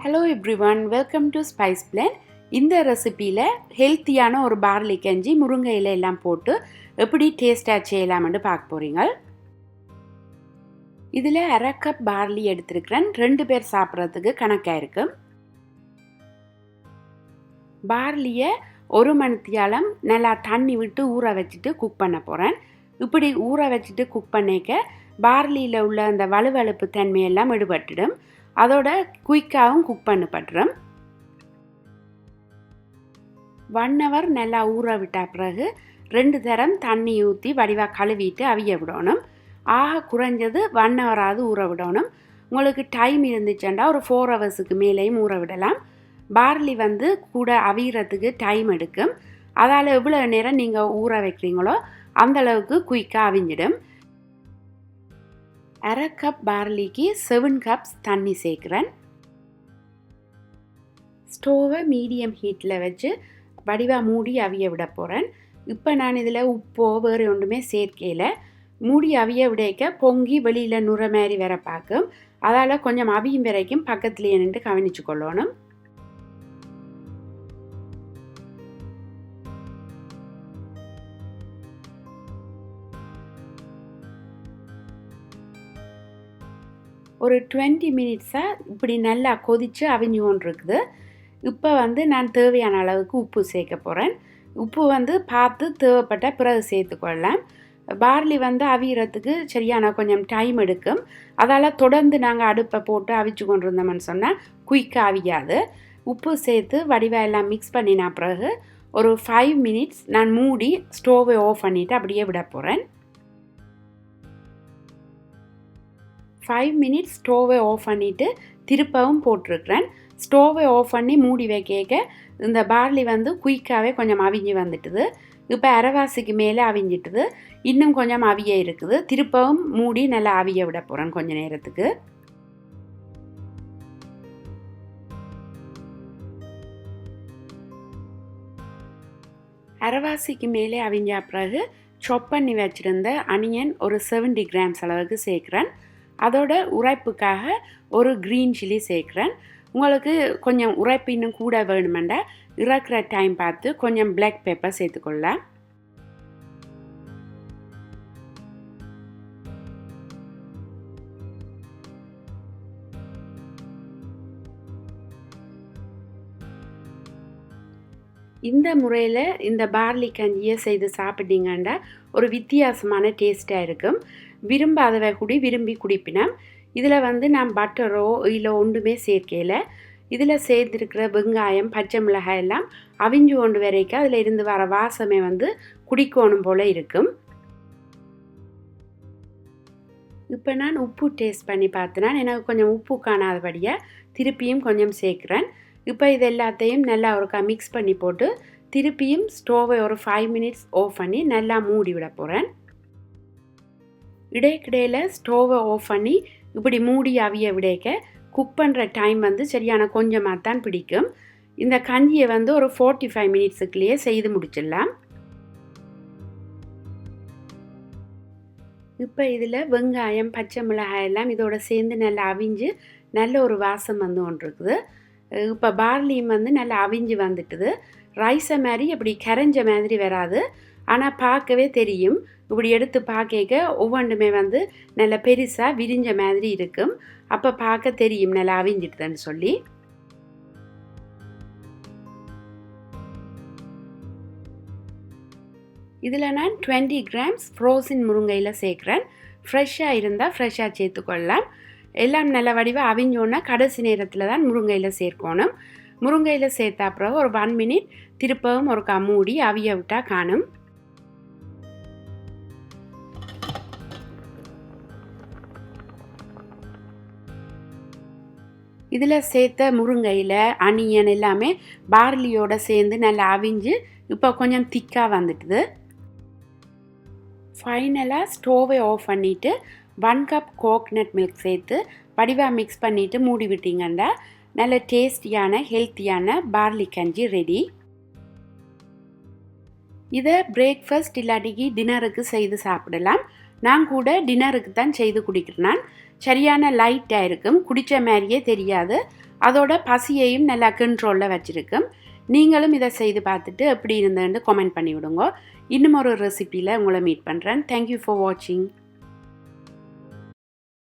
Hello everyone welcome to spice plane இந்த ரெசிப்பியில் ஹெல்த்தியான ஒரு பார்லி கஞ்சி முருங்கை இலையெல்லாம் போட்டு எப்படி டேஸ்டாக செய்யலாம்னு பார்க்க போகிறீங்க இதில் அரை கப் பார்லி எடுத்திருக்கிறேன். ரெண்டு பேர் சாப்பிட்றதுக்கு கணக்காக இருக்கு. பார்லியை ஒரு மணித்தியாலம் நல்லா தண்ணி விட்டு ஊற வச்சுட்டு குக் பண்ண போகிறேன் இப்படி ஊற வச்சுட்டு குக் பண்ணிக்க பார்லியில் உள்ள அந்த வலுவழுப்பு தன்மையெல்லாம் விடுபட்டுடும். அதோட குயிக்காகவும் குக் பண்ணப்படுறோம் ஒன் ஹவர் நல்லா ஊற விட்ட பிறகு ரெண்டு தரம் தண்ணி ஊற்றி வடிவாக கழுவிட்டு அவிய விடணும். ஆக குறைஞ்சது ஒன் ஹவராவது ஊற விடணும். உங்களுக்கு டைம் இருந்துச்சுண்டா ஒரு ஃபோர் ஹவர்ஸுக்கு மேலேயும் ஊற விடலாம். பார்லி வந்து கூட அவியறதுக்கு டைம் எடுக்கும். அதால் எவ்வளோ நேரம் நீங்கள் ஊற வைக்கிறீங்களோ அந்த அளவுக்கு குயிக்காக அவிஞ்சிடும். அரை கப் பார்லிக்கு செவன் கப்ஸ் தண்ணி சேர்க்குறேன். ஸ்டோவை மீடியம் ஹீட்டில் வச்சு வடிவாக மூடி அவிய விட போகிறேன் இப்போ நான் இதில் உப்போ வேறு ஒன்றுமே சேர்க்கையில் மூடி அவிய விடைக்க பொங்கி வெளியில் நுர மாதிரி வர பார்க்கும். அதால் கொஞ்சம் அவியும் வரைக்கும் பக்கத்துலேயே நின்று கவனிச்சு கொள்ளணும். ஒரு டுவெண்ட்டி மினிட்ஸாக இப்படி நல்லா கொதித்து அவிஞ்சு இருக்குது இப்போ வந்து நான் தேவையான அளவுக்கு உப்பு சேர்க்க போகிறேன். உப்பு வந்து பார்த்து தேவைப்பட்ட பிறகு சேர்த்துக்கொள்ளலாம் பார்லி வந்து அவியறதுக்கு சரியான கொஞ்சம் டைம் எடுக்கும். அதால் தொடர்ந்து நாங்கள் அடுப்பை போட்டு அவிச்சு கொண்டு இருந்தோம்னு சொன்னால் குயிக்காக அவியாது. உப்பு சேர்த்து வடிவாக எல்லாம் மிக்ஸ் பண்ணின பிறகு ஒரு ஃபைவ் மினிட்ஸ் நான் மூடி ஸ்டோவை ஆஃப் பண்ணிவிட்டு அப்படியே விட போகிறேன். ஃபைவ் மினிட்ஸ் ஸ்டோவை ஆஃப் பண்ணிவிட்டு திருப்பவும் போட்டிருக்கிறேன். ஸ்டோவை ஆஃப் பண்ணி மூடி வைக்க இந்த பார்லி வந்து குயிக்காகவே கொஞ்சம் அவிஞ்சு வந்துட்டுது. இப்போ அரைவாசிக்கு மேலே அவிஞ்சிட்டுது. இன்னும் கொஞ்சம் அவிய இருக்குது. திருப்பவும் மூடி நல்லா அவிய விட போகிறேன் கொஞ்சம் நேரத்துக்கு. அரைவாசிக்கு மேலே அவிஞ்ச பிறகு சொப் பண்ணி வச்சுருந்த அனியன் ஒரு செவன்டி கிராம்ஸ் அளவுக்கு சேர்க்குறேன். அதோட உரைப்புக்காக ஒரு க்ரீன் சில்லி சேர்க்குறேன். உங்களுக்கு கொஞ்சம் உரைப்பு இன்னும் கூட வேணுமெண்டா இறக்குற டைம் பார்த்து கொஞ்சம் பிளாக் பெப்பர் சேர்த்துக்கொள்ள இந்த முறையில் இந்த பார்லி கஞ்சியை செய்து சாப்பிட்டீங்கன்னா ஒரு வித்தியாசமான டேஸ்ட்டாக இருக்கும். விரும்பாதவை குடி விரும்பி குடிப்பினம். இதில் வந்து நான் பட்டரோ இல்லை ஒன்றுமே சேர்க்கையில் இதில் சேர்த்துருக்கிற வெங்காயம் பச்சை மிளகாய் எல்லாம் அவிஞ்சு கொண்டு வரைக்கும் அதில் இருந்து வர வாசமே வந்து குடிக்கணும் போல் இருக்கும். இப்போ நான் உப்பு டேஸ்ட் பண்ணி பார்த்தேன்னா. எனக்கு கொஞ்சம் உப்பு காணாதபடியாக திருப்பியும் கொஞ்சம் சேர்க்குறேன். இப்போ இது எல்லாத்தையும் நல்லா ஒருக்கா மிக்ஸ் பண்ணி போட்டு திருப்பியும் ஸ்டோவை ஒரு ஃபைவ் மினிட்ஸ் ஆஃப் பண்ணி நல்லா மூடி விட போகிறேன் இடைக்கிடையில் ஸ்டோவை ஆஃப் பண்ணி இப்படி மூடி அவிய விடைக்க குக் பண்ணுற டைம் வந்து சரியான கொஞ்சமாக தான் பிடிக்கும். இந்த கஞ்சியை வந்து ஒரு ஃபோர்ட்டி ஃபைவ் மினிட்ஸுக்குள்ளேயே செய்து முடிச்சிடலாம். இப்போ இதில் வெங்காயம் பச்சை மிளகாய் எல்லாம் இதோட சேர்ந்து நல்லா அவிஞ்சு நல்ல ஒரு வாசம் வந்து ஒன்று இருக்குது இப்போ பார்லியும் வந்து நல்லா அவிஞ்சு வந்துட்டுது. ரைஸை மாதிரி இப்படி கரைஞ்ச மாதிரி வராது. ஆனால் பார்க்கவே தெரியும். இப்படி எடுத்து பார்க்க ஒவ்வொன்றுமே வந்து நல்ல பெருசாக விரிஞ்ச மாதிரி இருக்கும். அப்போ பார்க்க தெரியும் நல்லா அவிஞ்சிட்டுதுன்னு சொல்லி. இதில் நான் டுவெண்ட்டி கிராம்ஸ் ஃப்ரோசன் முருங்கையில் சேர்க்குறேன். ஃப்ரெஷ்ஷாக இருந்தால் ஃப்ரெஷ்ஷாக சேர்த்துக்கொள்ளலாம் எல்லாம் நல்ல வடிவாக அவிஞ்சோன்னா கடைசி நேரத்தில் தான் முருங்கையில் சேர்க்கணும். முருங்கையில் சேர்த்த அப்புறம் ஒரு ஒன் மினிட் திருப்பவும் ஒரு மூடி அவிய விட்டால் காணும். இதில் சேர்த்த முருங்கையில் அணியன் எல்லாமே பார்லியோடு சேர்ந்து நல்லா அவிஞ்சு இப்போ கொஞ்சம் திக்காக வந்துட்டுது. ஃபைனலாக ஸ்டோவை ஆஃப் பண்ணிவிட்டு ஒன் கப் கோக்னட் மில்க் சேர்த்து வடிவாக மிக்ஸ் பண்ணிவிட்டு மூடி விட்டீங்கன்னா நல்ல டேஸ்டியான ஹெல்த்தியான பார்லி கஞ்சி ரெடி இதை பிரேக்ஃபாஸ்ட் இல்லாட்டிக்கு டின்னருக்கு செய்து சாப்பிடலாம். நான் கூட டின்னருக்கு தான் செய்து குடிக்கிறேன் சரியான லைட்டாக இருக்கும். குடித்த மாதிரியே தெரியாது. அதோட பசியையும் நல்லா கண்ட்ரோலில் வச்சுருக்கும். நீங்களும் இதை செய்து பார்த்துட்டு எப்படி இருந்தேன்னு கமெண்ட் பண்ணி விடுங்க இன்னும் ஒரு ரெசிப்பியில் உங்களை மீட் பண்ணுறேன் தேங்க்யூ ஃபார் வாட்சிங்